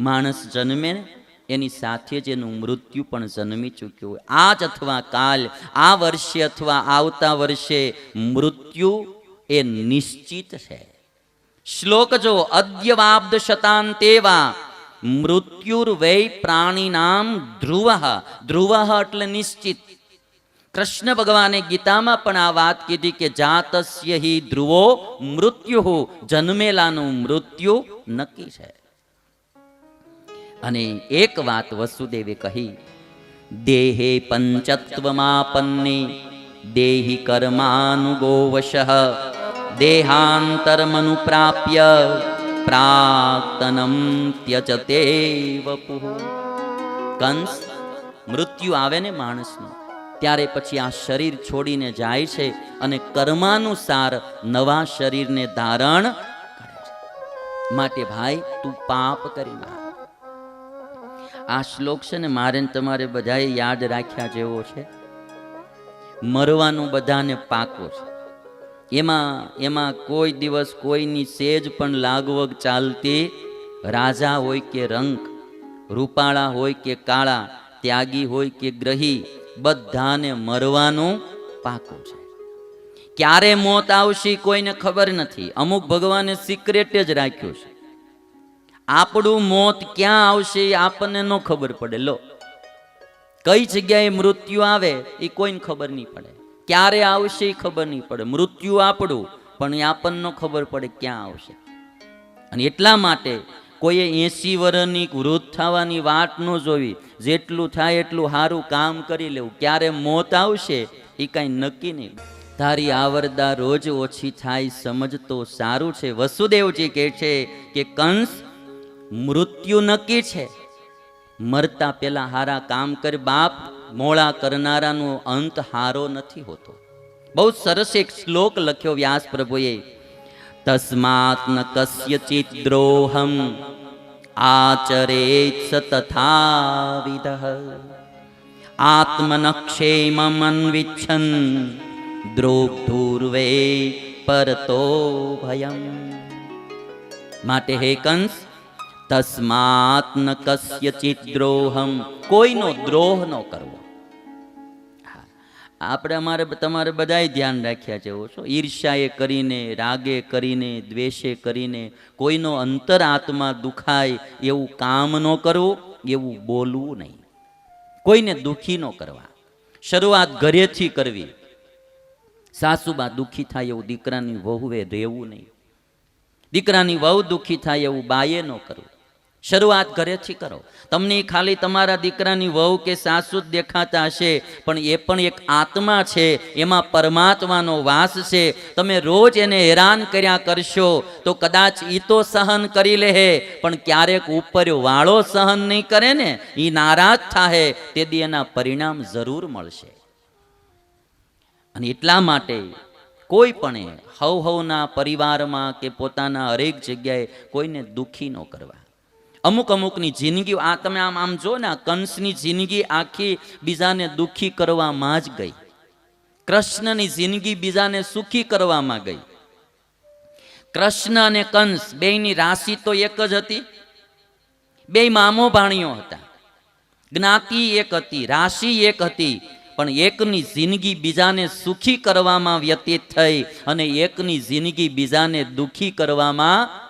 માણસ જન્મે એની સાથે જ એનું મૃત્યુ પણ જન્મી ચૂક્યું હોય. આજ અથવા કાલ, આ વર્ષે અથવા આવતા વર્ષે મૃત્યુ એ નિશ્ચિત છે. શ્લોક જો અદ્યવાબ્દ શતાંતેવા મૃત્યુર્વૈ પ્રાણીનામ ધ્રુવ. ધ્રુવ એટલે નિશ્ચિત. કૃષ્ણ ભગવાને ગીતામાં પણ આ વાત કીધી કે જાતસ્ય હિ ધ્રુવો મૃત્યુ, જન્મેલાનું મૃત્યુ નક્કી છે. અને એક વાત વસુદેવે કહી, દેહે પંચત્વમાપન્ને, દેહી કર્માનુગોવશ દેહાંતરમનુપ્રાપ્ય પ્રાક્તનમ ત્યજતે કંસ, મૃત્યુ આવે ને માણસનું, ત્યારે પછી આ શરીર છોડીને જાય છે અને કર્માનુસાર નવા શરીરને ધારણ કરે છે. માટે ભાઈ, તું પાપ કરી નાખ. આ શ્લોક છે ને મારે તમારે બધાએ યાદ રાખ્યા જેવો છે. મરવાનું બધાને પાકો છે. એમાં એમાં કોઈ દિવસ કોઈની સેજ પણ લાગવગ ચાલતી રાજા હોય કે રંક, રૂપાળા હોય કે કાળા, ત્યાગી હોય કે ગ્રહી, બધાને મરવાનું પાકું છે. ક્યારે મોત આવશે કોઈને ખબર નથી. અમુક ભગવાને સિક્રેટ જ રાખ્યું છે. આપણું મોત ક્યાં આવશે એ આપણને ન ખબર પડે. લો. કઈ જગ્યાએ મૃત્યુ આવે એ કોઈને ખબર નહીં પડે. ક્યારે આવશે એ ખબર નહીં પડે. મૃત્યુ આપણું, પણ એ આપણને ખબર પડે ક્યાં આવશે. અને એટલા માટે કોઈએ એસી વર્ષની વૃદ્ધ થવાની વાત ન જોવી. જેટલું થાય એટલું સારું કામ કરી લેવું. ક્યારે મોત આવશે એ કાંઈ નક્કી નહીં. તારી આવરદા રોજ ઓછી થાય સમજતો સારું છે. વસુદેવજી કહે છે કે કંસ મૃત્યુ નક્કી છે. મરતા પેલા હારા કામ કર બાપ, મોળા કરનારાનો અંત હારો નથી હોતો. બહુ સરસ એક શ્લોક લખ્યો વ્યાસ પ્રભુએ. તસ્માત ન કસ્યચિત દ્રોહમ, આચરેત સ તથાવિધ. આત્મનક્ષેમન્વિચ્છન દ્રોગ્ધુર્વે પરતો ભયમ. માટે હે કંસ તસ્માત ન કસ્યચિત દ્રોહમ કોઈનો દ્રોહ ન કરવો આપણે અમારે તમારે બધાય ધ્યાન રાખ્યા છે ઓછો ઈર્ષ્યાએ કરીને રાગે કરીને દ્વેષે કરીને કોઈનો અંતર આત્મા દુખાય એવું કામ ન કરવું એવું બોલવું નહીં કોઈને દુખી ન કરવા શરૂઆત ઘરેથી કરવી સાસુબા દુખી થાય એવું દીકરાની વહુએ રહેવું નહીં દીકરાની વહુ દુખી થાય એવું બાએ ન કરવું શરૂઆત ઘરેથી કરો તમને ખાલી તમારા દીકરાની વહુ કે સાસુ દેખાતા હશે, પણ એ પણ એક આત્મા છે, એમાં પરમાત્માનો વાસ છે. તમે રોજ એને હેરાન કર્યા કરશો, તો કદાચ એ તો સહન કરી લે પણ ક્યારેક ઉપર વાળો સહન નહીં કરે ને એ નારાજ થાય તે દી એના પરિણામ જરૂર મળશે. અને એટલા માટે કોઈ પણ હવ હવના પરિવારમાં કે પોતાના હરેક જગ્યાએ કોઈને દુઃખી ન કરવા. અમુક અમુકની જિંદગી આ તમે આમ આમ જો ને કંસની જિંદગી આખી બીજાને દુખી કરવામાં જ ગઈ. કૃષ્ણની જિંદગી બીજાને સુખી કરવામાં ગઈ. કૃષ્ણ અને કંસ બેયની રાશિ તો એક જ હતી. બે મામો ભાણીઓ હતા. જ્ઞાતિ એક હતી, રાશિ એક હતી, પણ એકની જિંદગી બીજાને સુખી કરવામાં વ્યતીત થઈ અને એકની જિંદગી બીજાને દુખી કરવામાં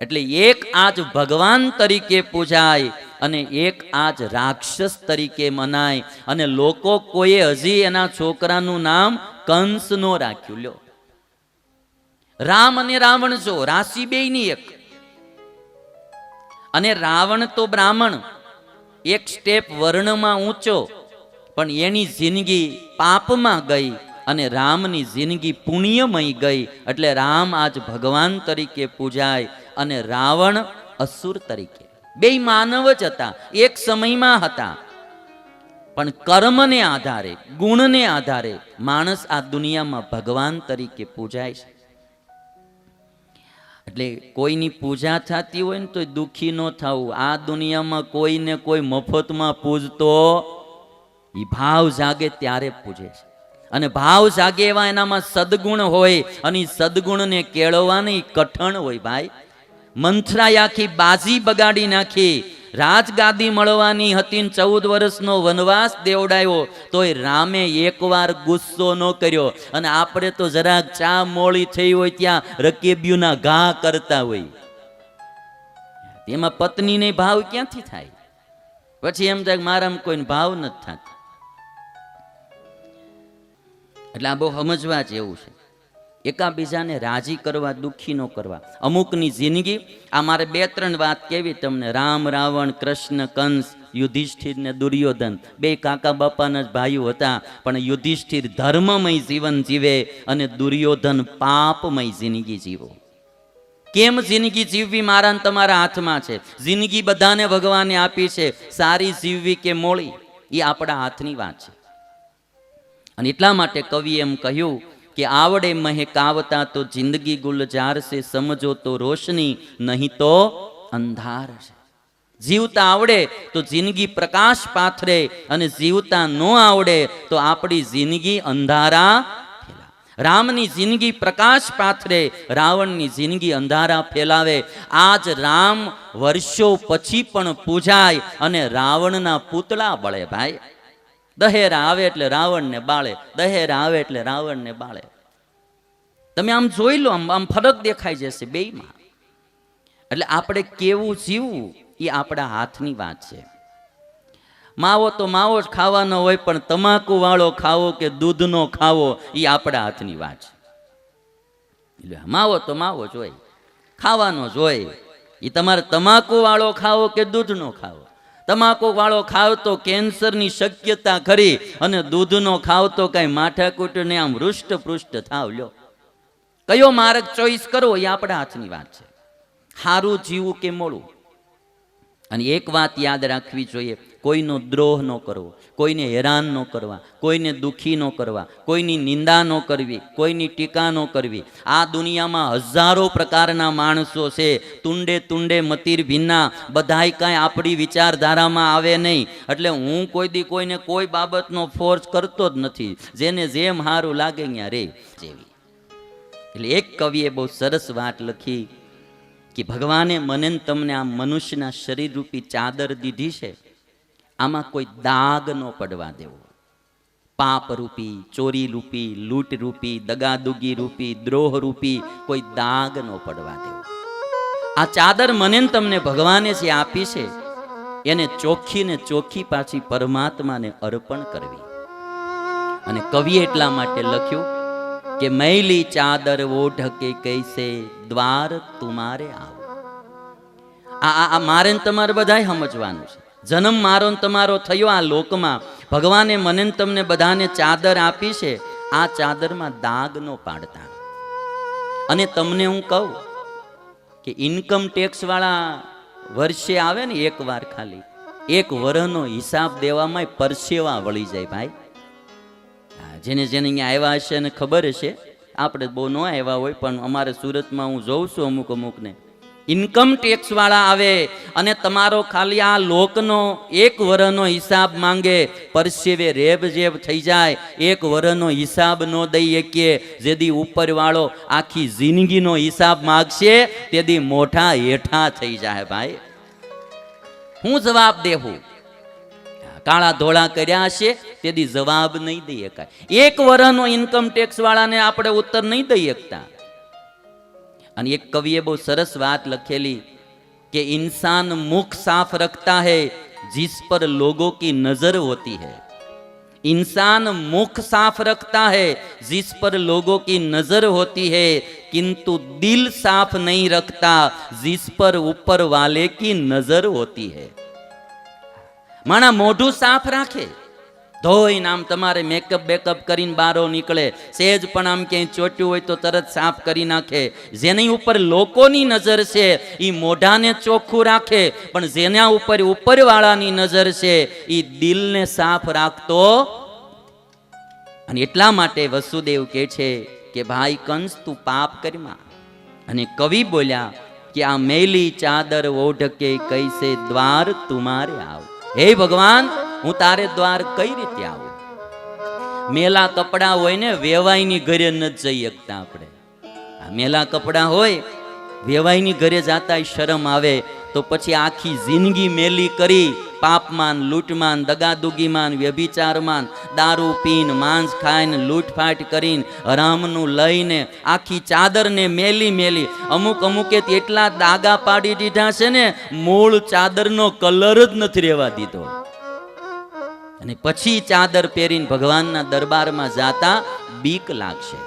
એટલે એક આજ ભગવાન તરીકે પૂજાય અને એક આજ રાક્ષસ તરીકે મનાય. અને લોકો કોઈએ હજી એના છોકરાનું નામ કંસ નો રાખ્યું. લ્યો. રામ અને રાવણ જો, રાશિ બેયની એક. અને રાવણ તો બ્રાહ્મણ. એક સ્ટેપ વર્ણમાં ઊંચો, પણ એની જિંદગી પાપમાં ગઈ અને રામની જિંદગી પુણ્યમય ગઈ. એટલે રામ આજ ભગવાન તરીકે પૂજાય. અને રાવણ અસુર તરીકે. બે માનવ જ હતા, એક સમયમાં હતા. પણ કર્મને આધારે, ગુણને આધારે માણસ આ દુનિયામાં ભગવાન તરીકે પૂજાય છે. એટલે કોઈની પૂજા થતી હોય ને તો દુઃખી ન થવું. આ દુનિયામાં કોઈને કોઈ મફતમાં પૂજતો એ ભાવ જાગે ત્યારે પૂજે છે. અને ભાવ જાગે એવા એનામાં સદગુણ હોય અને સદગુણને કેળવવાની કઠણ હોય ભાઈ. મંથરાએ આખી બાજી બગાડી નાખી. રાજગાદી મળવાની હતી ચૌદ વર્ષનો વનવાસ દેવડાયો. તોય રામે એકવાર ગુસ્સો ન કર્યો. અને આપણે તો જરાક ચા મોળી થઈ હોય ત્યાં રકેબ્યુના ઘા કરતા હોય. એમાં પત્નીને ભાવ ક્યાંથી થાય? પછી એમ થાય મારામાં કોઈને ભાવ નથી થતા. એટલે આ બહુ સમજવા જેવું છે. એકાબીજાને રાજી કરવા, દુઃખી ન કરવા. અમુકની જિંદગી, આ મારે બે ત્રણ વાત કેવી તમને? રામ, રાવણ, કૃષ્ણ, કંસ, યુધિષ્ઠિર ને દુર્યોધન. બે કાકા બાપાના જ ભાઈઓ હતા, પણ યુધિષ્ઠિર ધર્મમય જીવન જીવે અને દુર્યોધન પાપમય જિંદગી જીવો. કેમ જિંદગી જીવવી મારા તમારા હાથમાં છે? જિંદગી બધાને ભગવાને આપી છે, સારી જીવવી કે મોળી એ આપણા હાથની વાત છે. અને એટલા માટે કવિ એમ કહ્યું કે આવડે મહેકાવતા તો જિંદગી ગુલજાર છે સમજો તો રોશની, નહીં તો અંધાર છે. જીવતા આવડે તો જિંદગી પ્રકાશ પાથરે અને જીવતા ન આવડે તો આપણી જિંદગી અંધારા રામની જિંદગી પ્રકાશ પાથરે, રાવણની જિંદગી અંધારા ફેલાવે. આજ રામ વર્ષો પછી પણ પૂજાય અને રાવણના પૂતળા બળે ભાઈ. દહેરા આવે એટલે રાવણને બાળે, દહેરા આવે એટલે રાવણને બાળે. તમે આમ જોઈ લો, આમ આમ ફરક દેખાઈ જશે બેયમાં. એટલે આપણે કેવું જીવવું એ આપણા હાથની વાત છે. માવો તો માવો જ ખાવાનો હોય, પણ તમાકુ વાળો ખાવો કે દૂધનો ખાવો એ આપણા હાથની વાત છે. એટલે માવો તો માવો જ હોય, ખાવાનો જ હોય. એ તમારે તમાકુ વાળો ખાવો કે દૂધનો ખાવો? તમાકુ વાળો ખાવ કેન્સરની શક્યતા ખરી અને દૂધનો ખાવ તો કાંઈ માથાકૂટને આમ હૃષ્ટ પૃષ્ઠ થાવ લ્યો. કયો માર્ગ ચોઈસ કરવો એ આપણા હાથની વાત છે. સારું જીવું કે મોડું? અને એક વાત યાદ રાખવી જોઈએ. કોઈનો દ્રોહ ન કરવો, કોઈને હેરાન ન કરવા, કોઈને દુઃખી ન કરવા, કોઈની નિંદા ન કરવી, કોઈની ટીકા ન કરવી. આ દુનિયામાં હજારો પ્રકારના માણસો છે. તુંડે તુંડે મતીર ભિન્ના બધાય કાંઈ આપણી વિચારધારામાં આવે નહીં. એટલે હું કોઈ દી કોઈને કોઈ બાબતનો ફોર્સ કરતો જ નથી. જેને જેમ સારું લાગે ત્યાં રે જેવી. એટલે એક કવિએ બહુ સરસ વાત લખી કે ભગવાને મને તમને આ મનુષ્યના શરીર રૂપી ચાદર દીધી છે. આમાં કોઈ દાગ ન પડવા દેવો. પાપ રૂપી ચોરી રૂપી લૂંટ રૂપી દગાદુગી રૂપી દ્રોહ રૂપી કોઈ દાગ ન પડવા દેવો. આ ચાદર મને તમને ભગવાને જે આપી છે, એને ચોખ્ખી ને ચોખ્ખી પાછી પરમાત્માને અર્પણ કરવી. અને કવિ એટલા માટે લખ્યું કે, મૈલી ચાદર ઓઢકે કૈસે દ્વાર તુમારે આવો. આ, આ- મારે તમારે બધાય સમજવાનું છે. જન્મ મારો ને તમારો થયો આ લોકમાં. ભગવાને મને તમને બધાને ચાદર આપી છે. આ ચાદરમાં દાગ નો પાડતા. અને તમને હું કહું કે ઇન્કમ ટેક્સ વાળા વર્ષે આવે ને એક વાર ખાલી, એક વરહનો હિસાબ દેવામાં પરસેવા વળી જાય ભાઈ. જેને જેને અહીંયા આવ્યા હશે ને ખબર હશે, આપણે બહુ ન આવ્યા હોય, પણ અમારે સુરતમાં હું જોઉં છું અમુક અમુકને. ઇન્કમ ટેક્સવાળા આવે અને તમારો ખાલી આ લોકનો એક વરનો હિસાબ માંગે, પરસેવે રેબ જેબ થઈ જાય, એક વરનો હિસાબ ન દઈ શકીએ જેદી ઉપરવાળો આખી જિંદગીનો હિસાબ માગશે, તેદી મોઠા હેઠા થઈ જાય ભાઈ. હું જવાબ દેવું કાળા ધોળા કર્યા હશે તેથી જવાબ નહીં દઈ શકાય એક વરનો ઇન્કમ ટેક્સવાળાને આપણે ઉત્તર નહીં દઈ શકતા અને એક કવિએ બહુ સરસ વાત લખેલી કે इंसान मुख साफ रखता है जिस पर लोगों की नजर होती है इंसान मुख साफ रखता है जिस पर लोगों की नजर होती है किंतु दिल साफ नहीं रखता जिस पर ऊपर वाले की नजर होती है માણા મોઢું સાફ રાખે ધોઈને આમ તમારે મેકઅપ બેકઅપ કરીને બારો નીકળે. સેજ પણ આમ ક્યાંય ચોટ્યું હોય તો તરત સાફ કરી નાખે. જેની ઉપર લોકોની નજર છે એ મોઢાને ચોખ્ખું રાખે. પણ જેના ઉપર ઉપરવાળાની નજર છે એ દિલને સાફ રાખતો અને એટલા માટે વસુદેવ કહે છે કે, ભાઈ કંસ, તું પાપ કરીમાં અને કવિ બોલ્યા કે, આ મેલી ચાદર ઓઢકે, કૈસે દ્વાર તુમારે આવ. હે ભગવાન હું તારે દ્વાર કઈ રીતે આવું? મેલા કપડા હોય ને, વેવાઈની ઘરે ન જઈ શકતા આપણે. આ મેલા કપડા હોય, વેવાઈની ઘરે જાતા શરમ આવે, તો પછી આખી જિંદગી મેલી કરી, પાપમાન, લૂંટમાન, દગાદુગીમાન, વ્યભિચારમાન, દારૂ પીન, માંસ ખાઈને, લૂંટફાટ કરીને, હરામનું લઈને, આખી ચાદરને મેલી મેલી. અમુક અમુકે એટલા દાગા પાડી દીધા છે ને, મૂળ ચાદરનો કલર જ નથી રહેવા દીધો. અને પછી ચાદર પહેરીને ભગવાનના દરબારમાં જાતા બીક લાગશે.